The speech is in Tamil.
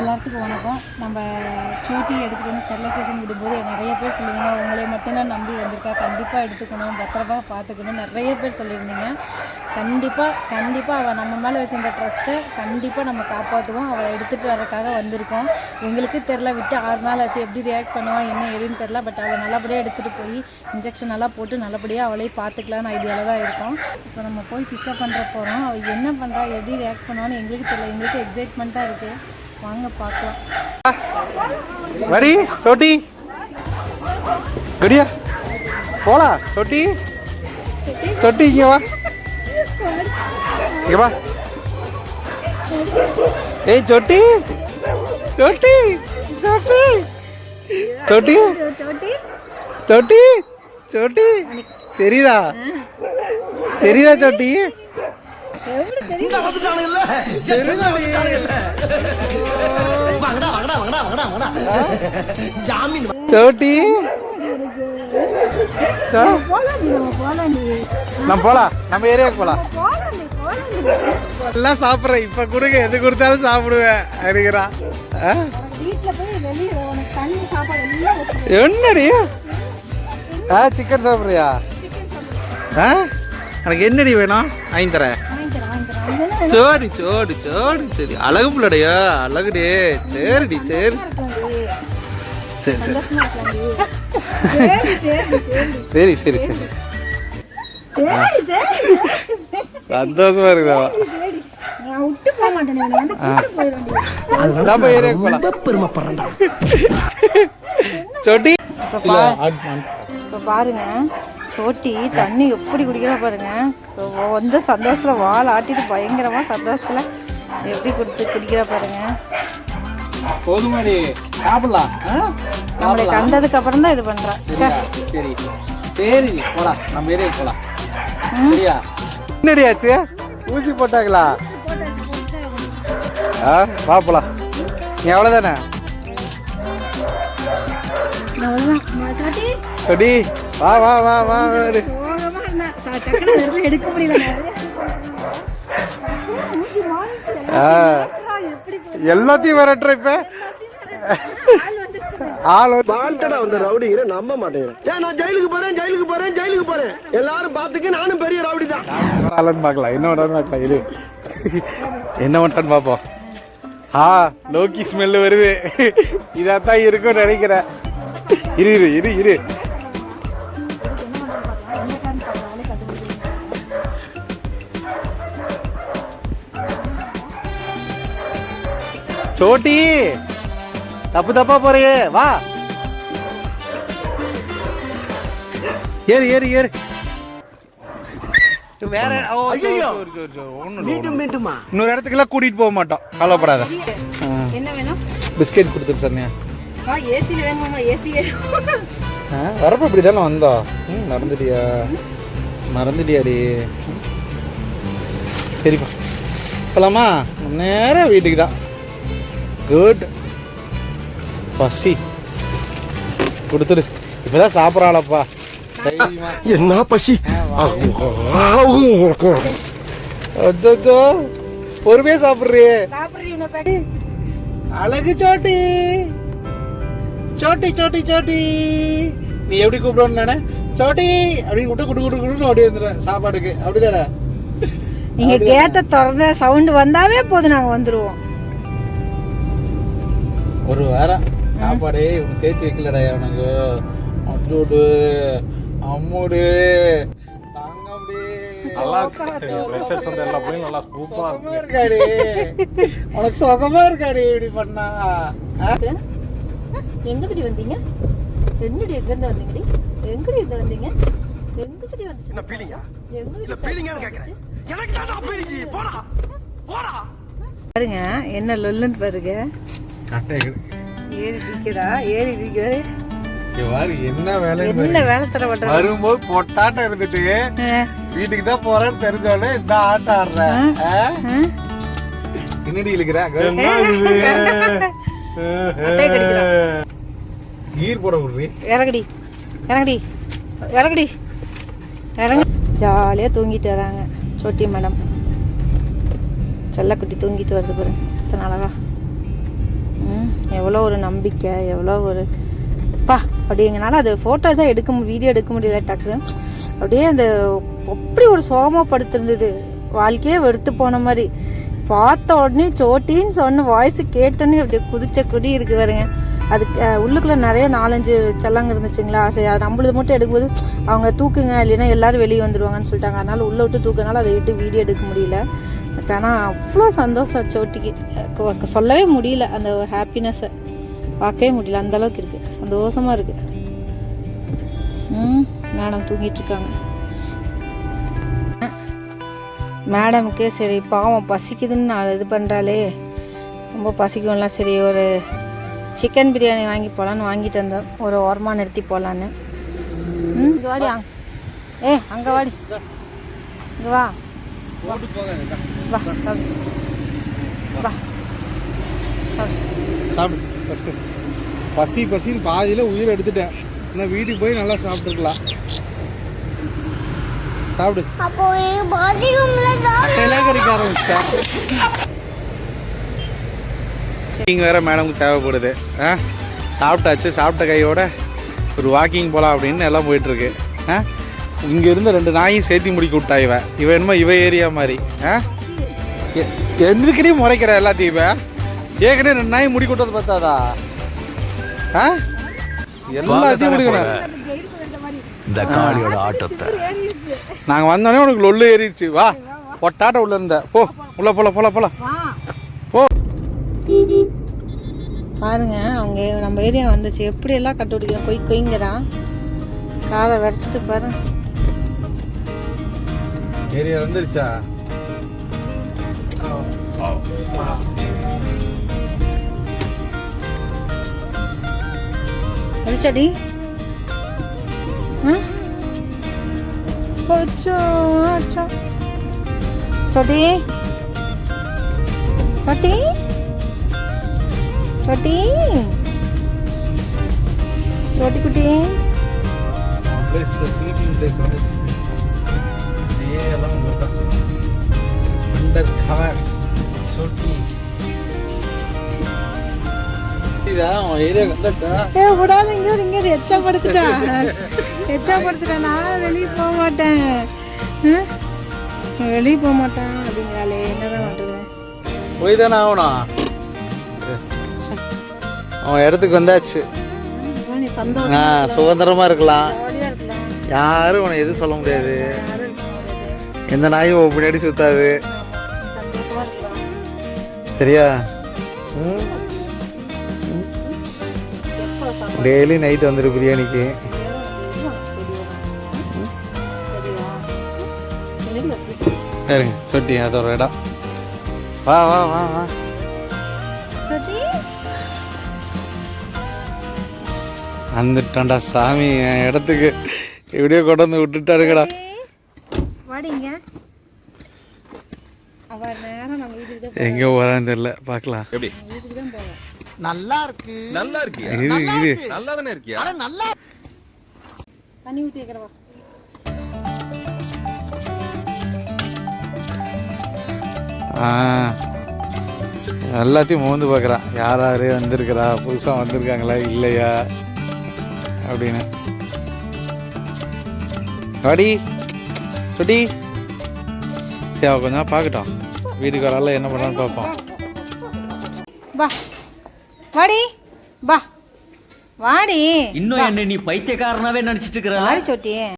எல்லாத்துக்கும் வணக்கம். நம்ம சோட்டி எடுத்துகிட்டு வந்து ஸ்டெர்லைசேஷன் விடும்போது நிறைய பேர் சொல்லுவீங்க உங்களை மட்டும்தான் நம்பி வந்திருக்கா கண்டிப்பாக எடுத்துக்கணும் பத்திரமா பார்த்துக்கணும். நிறைய பேர் சொல்லியிருந்தீங்க. கண்டிப்பாக கண்டிப்பாக அவள் நம்ம மேலே வச்சிருந்த ட்ரஸ்ட்டை கண்டிப்பாக நம்ம காப்பாற்றுவோம் அவளை எடுத்துகிட்டு வரக்காக வந்திருக்கோம். எங்களுக்கு தெரில விட்டு ஆறு நாள் ஆச்சு எப்படி ரியாக்ட் பண்ணுவான் என்ன ஏதுன்னு தெரில பட் அவளை நல்லபடியாக எடுத்துகிட்டு போய் இன்ஜெக்ஷன் எல்லாம் போட்டு நல்லபடியாக அவளே பார்த்துக்கலான்னு ஐடியாவில் தான் இருக்கோம். இப்போ நம்ம போய் பிக்கப் பண்ணுற போகிறோம் அவள் என்ன பண்ணுறா எப்படி ரியாக்ட் பண்ணுவான்னு எங்களுக்கு தெரியல. எங்களுக்கு எக்ஸைட்மெண்ட்டாக இருக்குது வாங்க பார்க்கலாம். வரி சோட்டி. குடியா. போலா சோட்டி. சொட்டி இங்கே வா. இங்கே வா. ஏய் சொட்டி. சொட்டி சொட்டி. சொட்டி. சொட்டி சொட்டி. தெரியுதா? தெரியுதா சொட்டி? சோ. நம்ம போலாம் நம்ம ஏரியாவுக்கு போலாம். எல்லாம் சாப்பிட்றேன். இப்ப கொடுங்க. எது கொடுத்தாலும் சாப்பிடுவேன் அப்படிங்கிறான். ஆ? வீட்டில் போய் வெளியே உனக்கு தண்ணி சாப்பாடு எல்லாம் வச்சு என்னடி? ஆ சிக்கன் சாப்பிட்றியா? ஆ? எனக்கு என்னடி வேணும்? வாங்கி தரேன். சரி சரி சரி சரி அழகு பிள்ளடையா? அழகுடி. சரிடி சரி. சரி சரி. சரி, சரி, சரி. சந்தோஷமா இருக்குதாவா பாருங்க. சோட்டி தண்ணி எப்படி குடிக்கிறா பாருங்க. வந்த சந்தோஷத்தில் வால் ஆட்டிட்டு பயங்கரமாக சந்தோஷத்தில் எப்படி கொடுத்து குடிக்கிறா பாருங்க போதுமாடி சாப்பிடலாம் ஆ? நம்மளை கண்டதுக்கு அப்புறம் தான் இது பண்ணுறா சரியா? சரி சரி போலாம் நம்ம ஏரியாவுக்கு போலாம் சரியா என்னடி ஆச்சு ஊசி போட்டாங்களா ஆ வா போலாம் நீ அவ்வளோதானே சொடி வா வா வா வா வாரு. சோகமாக இருந்தா டக்குனு வெறும் எடுக்க முடியல எல்லாத்தையும் விரட்டுற இப்ப? ஆள் வந்துருச்சு ஆள் வந்து வாண்டடா வந்த ரவுடிங்கிற நம்ப மாட்டேங்கிறேன். ஏன் நான் ஜெயிலுக்கு போறேன் ஜெயிலுக்கு போறேன் ஜெயிலுக்கு போறேன். எல்லாரும் பார்த்துக்க நானும் பெரிய ரவுடி தான். ஆளுன்னு பார்க்கலாம் என்ன பண்ணுறான்னு பார்க்கலாம் இரு. என்ன பண்ணுறான்னு பார்ப்போம். ஆ லோக்கி ஸ்மெல்லு வருது. இதாத்தான் இருக்கும்னு நினைக்கிறேன். இரு இரு இரு இரு. சோட்டி தப்பு தப்பா போறியே வா. ஏறு ஏறு ஏறு. வேற மீண்டும் மீண்டுமா? இன்னொரு இடத்துக்குலாம் கூட்டிட்டு போக மாட்டோம். கவலைப்படாத. என்ன வேணும்? பிஸ்கெட் கொடுத்துரு ஏசியில் ஏசி வரப்ப இப்படி தானே வந்தோம் ம் மறந்துட்டியா? மறந்துட்டியாடி. சரிப்பா. போலாமா? நேரா வீட்டுக்கு தான். குட் பசி. கொடுத்துரு இப்போதான் சாப்பிட்றாளப்பா. என்ன பசி? அச்சோ பொறுமையா சாப்பிட்றியே. அழகு சோட்டி. சோட்டி சோட்டி சோட்டி. நீ எப்படி கூப்பிடணும் நானே? சோட்டி. அப்படின்னு கூப்பிட்டு குடு குடு குடுன்னு ஓடி வந்துடுறேன் சாப்பாடுக்கு அப்படிதானே? நீங்க கேட்ட திறந்த சவுண்ட் வந்தாவே போதும் நாங்க வந்துருவோம். ஒரு வாரம் சாப்பாடே இவனு சேர்த்து வைக்கலடா அவனுக்கு அச்சோடு அம்மோடு தங்கம்டி. நல்லா இருக்கு. ஃப்ரெஷர்ஸ் வந்து எல்லா பிள்ளைங்களும் நல்லா சூப்பரா இருக்காடி. உனக்கு சுகமா இருக்காடி இப்படி பண்ணா. ஆ? எங்க திடி வந்தீங்க? என்னடி எங்க இருந்து வந்தீங்கடி? எங்கடி இருந்து வந்தீங்க? எங்க திடி வந்துச்சு? என்ன பீலிங்கா எங்க இல்ல பீலிங்கான்னு கேக்குறேன். எனக்கு தான் பீலிங்கி போடா. போடா. பாருங்க என்ன லொல்லுன்னு பாருங்க. கட்டை ஏறி நிக்கிறா ஏறி இங்க பாரு என்ன வேலை என்ன வேலை தர பண்ற வரும்போது பொட்டாட்டம் இருந்துட்டு வீட்டுக்கு தான் போறேன்னு தெரிஞ்சோடனே இந்த ஆட்டம் ஆடுற ஆ? என்னடி இழுக்கிற? கீர் போட விடுறி. இறங்குடி. இறங்குடி. இறங்குடி. இறங்கு. ஜாலியாக தூங்கிட்டு வராங்க சொட்டி மேடம். செல்லக்குட்டி தூங்கிட்டு வருது பாருங்க இத்தனை அழகா. எவ்வளோ ஒரு நம்பிக்கை எவ்வளோ ஒரு பா அப்படிங்கனால அது ஃபோட்டோ தான் எடுக்க வீடியோ எடுக்க முடியல டக்கு அப்படியே அந்த அப்படி ஒரு சோகமாகப்படுத்திருந்தது வாழ்க்கையே வெறுத்து போன மாதிரி. பார்த்த உடனே சோட்டின்னு சொன்ன வாய்ஸ் கேட்டோன்னே அப்படியே குதிச்ச குடி இருக்கு பாருங்க. அதுக்கு உள்ளுக்குள்ளே நிறைய நாலஞ்சு செல்லங்க இருந்துச்சுங்களா? சரி அது நம்மளது மட்டும் எடுக்கும்போது அவங்க தூக்குங்க இல்லைன்னா எல்லோரும் வெளியே வந்துடுவாங்கன்னு சொல்லிட்டாங்க. அதனால் உள்ள விட்டு தூக்குனால அதை விட்டு வீடியோ எடுக்க முடியல. ஆனால் அவ்வளோ சந்தோஷம் சோட்டிக்கு சொல்லவே முடியல அந்த ஹாப்பினஸ்ஸை பார்க்கவே முடியல அந்த அளவுக்கு இருக்குது சந்தோஷமாக இருக்குது ம் மேடம் தூங்கிட்டுருக்காங்க மேடமுக்கே சரி பாவம் பசிக்குதுன்னு நான் இது பண்ணுறாளே ரொம்ப பசிக்கும்லாம். சரி ஒரு சிக்கன் பிரியாணி வாங்கி போகலான்னு வாங்கிட்டு வந்தோம். ஒரு ஓரமாக நிறுத்தி போகலான்னு ம் இங்க வாடி அங்க. ஏ அங்கே வாடி. இங்கே வா. வா சாப்பிடு. வா. சாப்பிடு. சாப்பிடு ஃபஸ்ட்டு பசி பசின்னு பாதியில் உயிர் எடுத்துட்டேன். இன்னும் வீட்டுக்கு போய் நல்லா சாப்பிட்டுருக்கலாம் சாப்பிடு. அப்போ அட்டையெல்லாம் கடிக்க ஆரம்பிச்சிட்டேன். வாக்கிங் வேற மேடமுக்கு தேவைப்படுது. ஆ? சாப்பிட்டாச்சு சாப்பிட்ட கையோட ஒரு வாக்கிங் போகலாம் அப்படின்னு எல்லாம் போயிட்டுருக்கு. ஆ? இங்கே இருந்த ரெண்டு நாயும் சேர்த்து முடிக்க விட்டா இவ. இவ என்னமோ இவ ஏரியா மாதிரி. ஆ? எதுக்கடி முறைக்கிற எல்லாத்தையும் இவ? ஏற்கனவே ரெண்டு நாய் முடி கொடுத்தது பார்த்தாதா? ஆ? எல்லாத்தையும் முடிக்கணும் இந்த காளியோட ஆட்டத்தை. நாங்கள் வந்தோடனே உனக்கு லொல்லு ஏறிடுச்சு. வா. பொட்டாட்ட உள்ள இருந்த. போ உள்ள போல போல போல போ பாருங்க அவங்க நம்ம ஏரியா வந்துச்சு. எப்படி எல்லாம் கட்டு பிடிக்கிறான் கொய் கொய்ங்கிறான் காதை வரைச்சிட்டு பாருங்க ஏரியா வந்துருச்சா? அச்சோ. சொட்டி. சொட்டி. சோட்டி. சோட்டி குட்டி. பிளேஸ் த ஸ்லீப்பிங் பிளேஸ் வந்துச்சு இந்த எல்லாம் உங்களுக்கு அண்டர் கவர் சொட்டி ஏரியாவுக்கு வந்தாச்சா ஏ விடாத இங்க இரு, இங்க எச்சா படுத்துட்டான் எச்சா படுத்துட்டான் நான் வெளியே போக மாட்டேன். வெளியே போக மாட்டேன் அப்படிங்கிறாளே. என்னதான் பண்றது? போய் தானே ஆகணும். அவன் இடத்துக்கு வந்தாச்சு. நீ சந்தோஷம் ஆ சுதந்திரமா இருக்கலாம். யாரும் உன்னை எதுவும் சொல்ல முடியாது. எந்த நாயும் பின்னாடி சுத்தாது. சரியா? டெய்லி நைட் வந்துரு பிரியாணிக்கு. சரிங்க சொட்டி அது ஒரு இடம். வா வா வா வா. வந்துட்டான்டா சாமி என் இடத்துக்கு எப்படியோ கொண்டு வந்து விட்டுட்டாருங்கடா வாடிங்க. எங்கே போகிறான்னு தெரியல தான் போவோம் நல்லா இருக்கு. நல்லா இருக்கியா? இரு இரு நல்லா தானே இருக்கியா? நல்லா தண்ணி ஊற்றி வைக்கிறவா ஆ எல்லாத்தையும் மோந்து பார்க்குறான் யார் யார் வந்திருக்கிறா? புதுசாக வந்திருக்காங்களா? இல்லையா? அப்படின்னு. வாடி. சுடி சரி அவ கொஞ்ச நேரம் பார்க்கட்டும். வீட்டுக்கு வரால என்ன பண்ணான்னு பார்ப்போம். வா. வாடி. வா. வாடி. இன்னும் என்ன நீ பைத்தியக்காரனாவே நினைச்சிட்டு இருக்கிற வாடி சொட்டி.